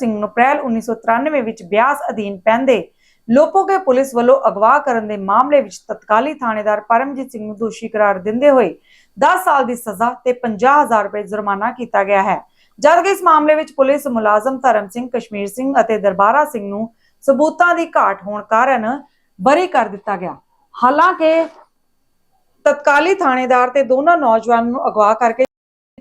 ਸਿੰਘ ਨੂੰ ਅਪ੍ਰੈਲ 1993 ਵਿੱਚ ਬਿਆਸ ਅਧੀਨ ਪੈਂਦੇ ਲੋਪੋਗੇ ਪੁਲਿਸ ਵੱਲੋਂ ਅਗਵਾ ਕਰਨ ਦੇ ਮਾਮਲੇ ਵਿੱਚ ਤਤਕਾਲੀ ਥਾਣੇਦਾਰ ਪਰਮਜੀਤ ਸਿੰਘ ਨੂੰ ਦੋਸ਼ੀ ਕਰਾਰ ਦਿੰਦੇ ਹੋਏ 10 ਸਾਲ ਦੀ ਸਜ਼ਾ ਤੇ 50000 ਰੁਪਏ ਜੁਰਮਾਨਾ ਕੀਤਾ ਗਿਆ ਹੈ। ਜਦਕਿ ਇਸ ਮਾਮਲੇ ਵਿੱਚ ਪੁਲਿਸ ਮੁਲਾਜ਼ਮ ਧਰਮ ਸਿੰਘ, ਕਸ਼ਮੀਰ ਸਿੰਘ ਅਤੇ ਦਰਬਾਰਾ ਸਿੰਘ ਨੂੰ ਸਬੂਤਾਂ ਦੀ ਘਾਟ ਹੋਣ ਕਾਰਨ ਬਰੀ ਕਰ ਦਿੱਤਾ ਗਿਆ। ਹਾਲਾਂਕਿ ਤਤਕਾਲੀ ਥਾਣੇਦਾਰ ਤੇ ਦੋਨਾਂ ਨੌਜਵਾਨਾਂ ਨੂੰ ਅਗਵਾ ਕਰਕੇ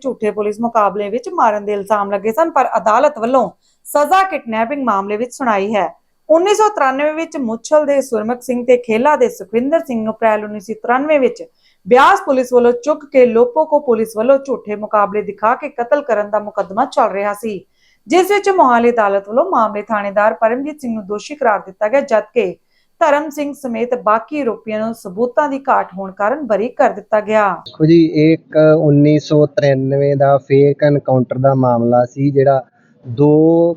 ਝੂਠੇ ਪੁਲਿਸ ਮੁਕਾਬਲੇ ਵਿੱਚ ਮਾਰਨ ਦੇ ਇਲਜ਼ਾਮ ਲੱਗੇ ਸਨ, ਪਰ ਅਦਾਲਤ ਵੱਲੋਂ ਸਜ਼ਾ ਕਿਡਨੈਪਿੰਗ ਮਾਮਲੇ ਵਿੱਚ ਸੁਣਾਈ ਹੈ। 1993 ਵਿੱਚ ਮੁੱਛਲ ਦੇ ਸੁਰਮਕ ਸਿੰਘ ਤੇ ਖੇਲਾ ਦੇ ਸੁਖਵਿੰਦਰ ਸਿੰਘ ਨੂੰ ਅਪ੍ਰੈਲ 1993 ਵਿੱਚ ਬਿਆਸ ਪੁਲਿਸ ਵੱਲੋਂ ਚੁੱਕ ਕੇ ਲੋਪੋਕੋ ਪੁਲਿਸ ਵੱਲੋਂ ਝੂਠੇ ਮੁਕਾਬਲੇ ਦਿਖਾ ਕੇ ਕਤਲ ਕਰਨ ਦਾ ਮੁਕੱਦਮਾ ਚੱਲ ਰਿਹਾ ਸੀ, ਜਿਸ ਵਿੱਚ ਮੋਹਾਲੀ ਅਦਾਲਤ ਵੱਲੋਂ ਮਾਮਲੇ ਥਾਣੇਦਾਰ ਪਰਮਜੀਤ ਸਿੰਘ ਨੂੰ ਦੋਸ਼ੀ ਕਰਾਰ ਦਿੱਤਾ ਗਿਆ, ਜਦਕਿ ਧਰਮ ਸਿੰਘ ਸਮੇਤ ਬਾਕੀ ਆਰੋਪੀਆਂ ਨੂੰ ਸਬੂਤਾਂ ਦੀ ਘਾਟ ਹੋਣ ਕਾਰਨ ਬਰੀ ਕਰ ਦਿੱਤਾ ਗਿਆ। ਦੇਖੋ ਜੀ, ਇਹ ਇੱਕ 1993 ਦਾ ਫੇਕ ਐਨਕਾਊਂਟਰ ਦਾ ਮਾਮਲਾ ਸੀ, ਜਿਹੜਾ ਦੋ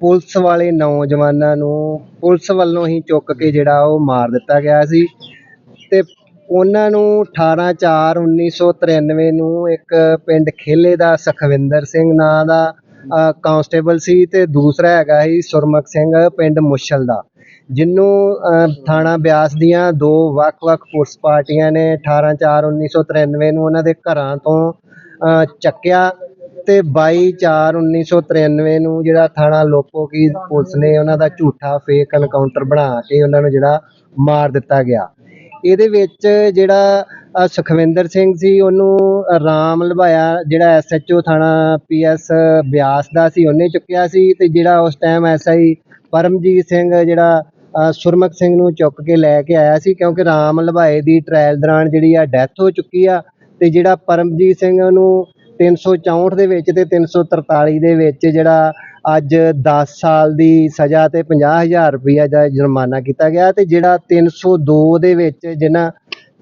ਪੁਲਿਸ ਵਾਲੇ ਨੌਜਵਾਨਾਂ ਨੂੰ ਪੁਲਿਸ ਵੱਲੋਂ ਹੀ ਚੁੱਕ ਕੇ ਜਿਹੜਾ ਉਹ ਮਾਰ ਦਿੱਤਾ ਗਿਆ ਸੀ ਤੇ ਉਹਨਾਂ ਨੂੰ 18 4 1993 ਨੂੰ ਇੱਕ ਪਿੰਡ ਖੇਲੇ ਦਾ ਸੁਖਵਿੰਦਰ ਸਿੰਘ ਨਾਂ ਦਾ ਕਾਂਸਟੇਬਲ ਸੀ ਤੇ ਦੂਸਰਾ ਹੈਗਾ ਸੀ ਸੁਰਮਕ ਸਿੰਘ, ਪਿੰਡ ਮੁੱਛਲ ਦਾ। ਜਿਹਨੂੰ ਅ, ਥਾਣਾ ਬਿਆਸ ਦੀਆਂ ਦੋ ਵੱਖ-ਵੱਖ ਪੁਲਿਸ ਪਾਰਟੀਆਂ ਨੇ 18 4 1993 ਨੂੰ ਉਹਨਾਂ ਦੇ ਘਰਾਂ ਤੋਂ ਅ, ਚੱਕਿਆ ਤੇ 22 4 1993 ਨੂੰ ਜਿਹੜਾ ਥਾਣਾ ਲੋਪੋ ਲੋਪੋਕੀ ਪੁਲਿਸ ਨੇ ਉਹਨਾਂ ਦਾ ਝੂਠਾ ਫੇਕ ਐਨਕਾਊਂਟਰ ਬਣਾ ਕੇ ਉਹਨਾਂ ਨੂੰ ਜਿਹੜਾ ਮਾਰ ਦਿੱਤਾ ਗਿਆ। ਇਹਦੇ ਵਿੱਚ ਜਿਹੜਾ ਸੁਖਵਿੰਦਰ ਸਿੰਘ ਸੀ ਉਹਨੂੰ ਰਾਮ ਲਭਾਇਆ ਜਿਹੜਾ ਐਸਐਚਓ ਥਾਣਾ ਪੀਐਸ ਬਿਆਸ ਦਾ ਸੀ ਉਹਨੇ ਚੁੱਕਿਆ ਸੀ ਤੇ ਜਿਹੜਾ ਉਸ ਟਾਈਮ ਐਸਆਈ ਪਰਮਜੀਤ ਸਿੰਘ ਜਿਹੜਾ ਸੁਰਮਕ ਸਿੰਘ ਨੂੰ ਚੁੱਕ ਕੇ ਲੈ ਕੇ ਆਇਆ ਸੀ ਕਿਉਂਕਿ ਰਾਮ ਲਭਾਏ ਦੀ ਟ੍ਰਾਇਲ ਦੌਰਾਨ ਜਿਹੜੀ ਆ ਡੈਥ ਹੋ ਚੁੱਕੀ ਆ ਤੇ ਜਿਹੜਾ ਪਰਮਜੀਤ ਸਿੰਘ ਨੂੰ 364 ਦੇ ਵਿੱਚ ਤੇ 343 ਦੇ ਵਿੱਚ ਜਿਹੜਾ ਅੱਜ 10 ਸਾਲ ਦੀ ਸਜ਼ਾ ਤੇ 50000 ਰੁਪਇਆ ਦਾ ਜੁਰਮਾਨਾ ਕੀਤਾ ਗਿਆ ਤੇ ਜਿਹੜਾ 302 ਦੇ ਵਿੱਚ ਜਿਹਨਾਂ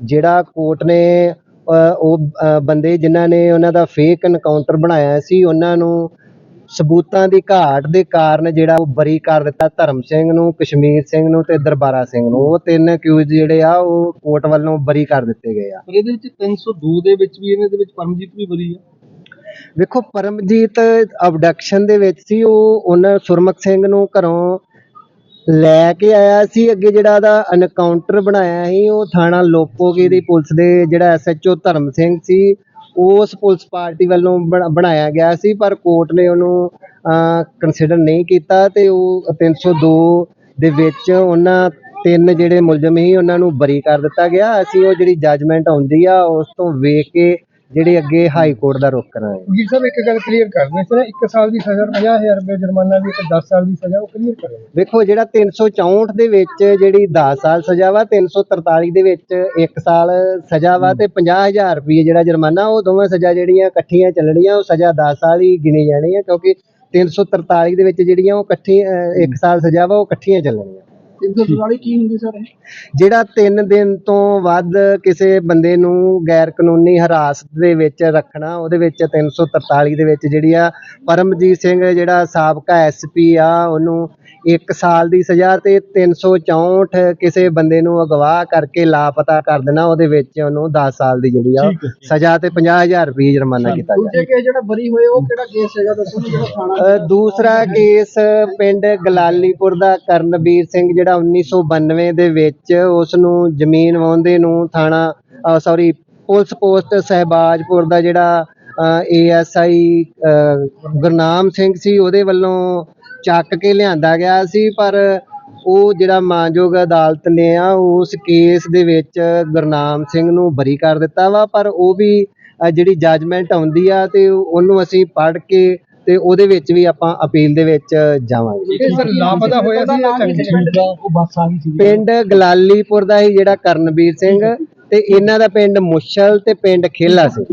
ਜਿਹੜਾ ਕੋਰਟ ਨੇ ਅ, ਉਹ ਬੰਦੇ ਜਿਨ੍ਹਾਂ ਨੇ ਉਹਨਾਂ ਦਾ ਫੇਕ ਐਨਕਾਊਂਟਰ ਬਣਾਇਆ ਸੀ ਉਹਨਾਂ ਨੂੰ ਸਬੂਤਾਂ ਦੀ ਘਾਟ ਦੇ ਕਾਰਨ ਜਿਹੜਾ ਉਹ ਬਰੀ ਕਰ ਦਿੱਤਾ ਧਰਮ ਸਿੰਘ ਨੂੰ ਕਸ਼ਮੀਰ ਸਿੰਘ ਨੂੰ ਤੇ ਦਰਬਾਰਾ ਸਿੰਘ ਨੂੰ। ਉਹ ਤਿੰਨ ਅਕਿਊਜ਼ ਜਿਹੜੇ ਆ ਉਹ ਕੋਰਟ ਵੱਲੋਂ ਬਰੀ ਕਰ ਦਿੱਤੇ ਗਏ ਆ। ਪਰ ਇਹਦੇ ਵਿੱਚ 302 ਦੇ ਵਿੱਚ ਵੀ ਇਹਨਾਂ ਦੇ ਵਿੱਚ ਪਰਮਜੀਤ ਵੀ ਬਰੀ ਹੈ ਵੇਖੋ ਪਰਮਜੀਤ ਅਬਡਕਸ਼ਨ ਦੇ ਵਿੱਚ ਸੀ ਉਹ ਉਹਨਾਂ ਸੁਰਮਕ ਸਿੰਘ ਨੂੰ ਘਰੋਂ ਲੈ ਕੇ ਆਇਆ ਸੀ। ਅੱਗੇ ਜਿਹੜਾ ਉਹਦਾ ਐਨਕਾਊਂਟਰ ਬਣਾਇਆ ਸੀ ਉਹ ਥਾਣਾ ਲੋਪੋਗੇ ਦੀ ਪੁਲਿਸ ਦੇ ਜਿਹੜਾ ਐਸਐਚਓ ਧਰਮ ਸਿੰਘ ਸੀ ਉਸ ਪੁਲਿਸ ਪਾਰਟੀ ਵੱਲੋਂ ਬਣਾ- ਬਣਾਇਆ ਗਿਆ ਸੀ, ਪਰ ਕੋਰਟ ਨੇ ਉਹਨੂੰ ਕੰਸੀਡਰ ਨਹੀਂ ਕੀਤਾ ਅਤੇ ਉਹ 302 ਦੇ ਵਿੱਚ ਉਹਨਾਂ ਤਿੰਨ ਜਿਹੜੇ ਮੁਲਜ਼ਮ ਸੀ, ਉਹਨਾਂ ਨੂੰ ਬਰੀ ਕਰ ਦਿੱਤਾ ਗਿਆ। ਅਸੀਂ ਉਹ ਜਿਹੜੀ ਜੱਜਮੈਂਟ ਆਉਂਦੀ ਆ, ਉਸ ਤੋਂ ਵੇਖ ਕੇ ਜਿਹੜੇ ਅੱਗੇ ਹਾਈ ਕੋਰਟ ਦਾ ਰੁਖ ਕਰਾਂਗੇ ਵਕੀਲ ਸਾਹਿਬ ਇੱਕ ਗੱਲ ਕਲੀਅਰ ਕਰ ਦਿਓ ਸਰ 1 ਸਾਲ ਦੀ ਸਜ਼ਾ 50000 ਰੁਪਏ ਜੁਰਮਾਨਾ ਵੀ ਤੇ 10 ਸਾਲ ਦੀ ਸਜ਼ਾ ਉਹ ਕਲੀਅਰ ਕਰੋ। ਵੇਖੋ ਜਿਹੜਾ 364 ਦੇ ਵਿੱਚ ਜਿਹੜੀ 10 ਸਾਲ ਸਜ਼ਾ ਵਾ 343 ਦੇ ਵਿੱਚ 1 ਸਾਲ ਸਜ਼ਾ ਵਾ ਤੇ 50000 ਰੁਪਏ ਜਿਹੜਾ ਜੁਰਮਾਨਾ ਉਹ ਦੋਵੇਂ ਸਜ਼ਾ ਜਿਹੜੀਆਂ ਇਕੱਠੀਆਂ ਚੱਲਣੀਆਂ ਉਹ ਸਜ਼ਾ 10 ਸਾਲ ਹੀ ਗਿਣੀ ਜਾਣੀ ਹੈ ਕਿਉਂਕਿ 343 ਦੇ ਵਿੱਚ ਜਿਹੜੀਆਂ ਉਹ ਇਕੱਠੀ 1 ਸਾਲ ਸਜ਼ਾ ਵਾ ਉਹ ਇਕੱਠੀਆਂ ਚੱਲਣੀਆਂ। 344 ਕੀ ਹੁੰਦੀ ਸਰ ਜਿਹੜਾ 3 ਦਿਨ ਤੋਂ ਵੱਧ ਕਿਸੇ ਬੰਦੇ ਨੂੰ ਗੈਰ ਕਾਨੂੰਨੀ ਹਿਰਾਸਤ ਦੇ ਵਿੱਚ ਰੱਖਣਾ, ਉਹਦੇ ਵਿੱਚ 343 ਦੇ ਵਿੱਚ ਜਿਹੜੀ ਆ ਪਰਮਜੀਤ ਸਿੰਘ, ਜਿਹੜਾ ਸਾਬਕਾ ਐਸਪੀ ਆ, ਉਹਨੂੰ 1 ਸਾਲ ਦੀ ਸਜ਼ਾ ਤੇ 364 ਕਿਸੇ ਬੰਦੇ ਨੂੰ ਅਗਵਾ ਕਰਕੇ ਲਾਪਤਾ ਕਰ ਦੇਣਾ ਉਹਦੇ ਵਿੱਚ ਉਹਨੂੰ 10 ਸਾਲ ਦੀ ਜਿਹੜੀ ਆ ਠੀਕ ਹੈ। ਸਜ਼ਾ ਤੇ 50000 ਰੁਪਏ ਜੁਰਮਾਨਾ ਕੀਤਾ ਗਿਆ। ਦੂਜੇ ਕੇਸ ਜਿਹੜਾ ਬਰੀ ਹੋਏ ਉਹ ਕਿਹੜਾ ਕੇਸ ਹੈਗਾ? ਦੱਸੋ ਨਾ ਜਿਹੜਾ ਥਾਣਾ ਅ, ਦੂਸਰਾ ਕੇਸ ਪਿੰਡ ਗਲਾਲੀਪੁਰ ਦਾ ਕਰਨਵੀਰ ਸਿੰਘ ਜਿਹੜਾ 1992 ਦੇ ਵਿੱਚ ਉਸ ਨੂੰ ਜ਼ਮੀਨ ਵਾਹੁੰਦੇ ਨੂੰ ਥਾਣਾ ਸੌਰੀ ਪੁਲਿਸ ਪੋਸਟ ਸਹਿਬਾਜਪੁਰ ਦਾ ਜਿਹੜਾ ਏਐਸਆਈ ਗੁਰਨਾਮ ਸਿੰਘ ਸੀ ਉਹਦੇ ਵੱਲੋਂ ਚੱਕ ਕੇ ਲਿਆਂਦਾ ਗਿਆ ਸੀ ਪਰ ਉਹ ਜਿਹੜਾ ਮਾਨਯੋਗ ਅਦਾਲਤ ਨੇ ਆ ਉਸ ਕੇਸ ਦੇ ਵਿੱਚ ਗੁਰਨਾਮ ਸਿੰਘ ਨੂੰ ਬਰੀ ਕਰ ਦਿੱਤਾ ਵਾ ਪਰ ਉਹ ਵੀ ਜਿਹੜੀ ਜੱਜਮੈਂਟ ਆਉਂਦੀ ਆ ਤੇ ਉਹਨੂੰ ਅਸੀਂ ਪੜ੍ਹ ਕੇ ਤੇ ਉਹਦੇ ਵਿੱਚ ਵੀ ਆਪਾਂ ਅਪੀਲ ਦੇ ਵਿੱਚ ਜਾਵਾਂਗੇ। ਇਹ ਸਰ ਲਾਪਤਾ ਹੋਇਆ ਸੀ ਜਾਂ ਚੰਗੀ ਉਹ ਬੱਸ ਆ ਗਈ ਸੀ। ਪਿੰਡ ਗਲਾਲੀਪੁਰ ਦਾ ਹੀ ਜਿਹੜਾ ਕਰਨਵੀਰ ਸਿੰਘ ਤੇ ਇਹਨਾਂ ਦਾ ਪਿੰਡ ਮੁਸ਼ਲ ਤੇ ਪਿੰਡ ਖੇਲਾ ਸੀ।